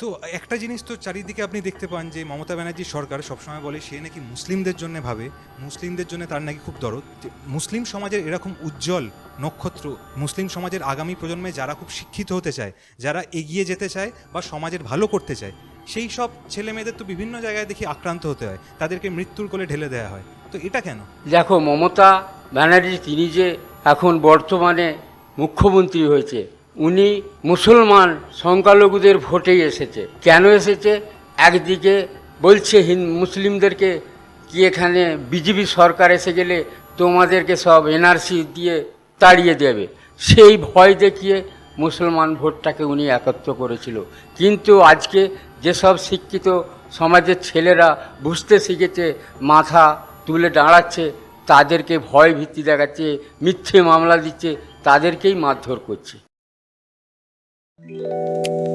তো একটা জিনিস তো চারিদিকে আপনি দেখতে পান যে মমতা ব্যানার্জির সরকার সবসময় বলে সে নাকি মুসলিমদের জন্য ভাবে, মুসলিমদের জন্য তার নাকি খুব দরদ। যে মুসলিম সমাজের এরকম উজ্জ্বল নক্ষত্র, মুসলিম সমাজের আগামী প্রজন্মে যারা খুব শিক্ষিত হতে চায়, যারা এগিয়ে যেতে চায় বা সমাজের ভালো করতে চায়, সেই সব ছেলে মেয়েদের তো বিভিন্ন জায়গায় দেখি আক্রান্ত হতে হয়, তাদেরকে মৃত্যুর কোলে ঢেলে দেওয়া হয়। তো এটা কেন? দেখো, মমতা ব্যানার্জি তিনি যে এখন বর্তমানে মুখ্যমন্ত্রী হয়েছে উনি মুসলমান সংখ্যালঘুদের ভোটেই এসেছে। কেন এসেছে? একদিকে বলছে হিন মুসলিমদেরকে কি এখানে বিজেপি সরকার এসে গেলে তোমাদেরকে সব এনআরসি দিয়ে তাড়িয়ে দেবে। সেই ভয় দেখিয়ে মুসলমান ভোটটাকে উনি একত্র করেছিল। কিন্তু আজকে যেসব শিক্ষিত সমাজের ছেলেরা বুঝতে শিখেছে, মাথা তুলে দাঁড়াচ্ছে, তাদেরকে ভয় ভীতি দেখাচ্ছে, মিথ্যে মামলা দিচ্ছে, তাদেরকেই মারধর করছে। Thank you.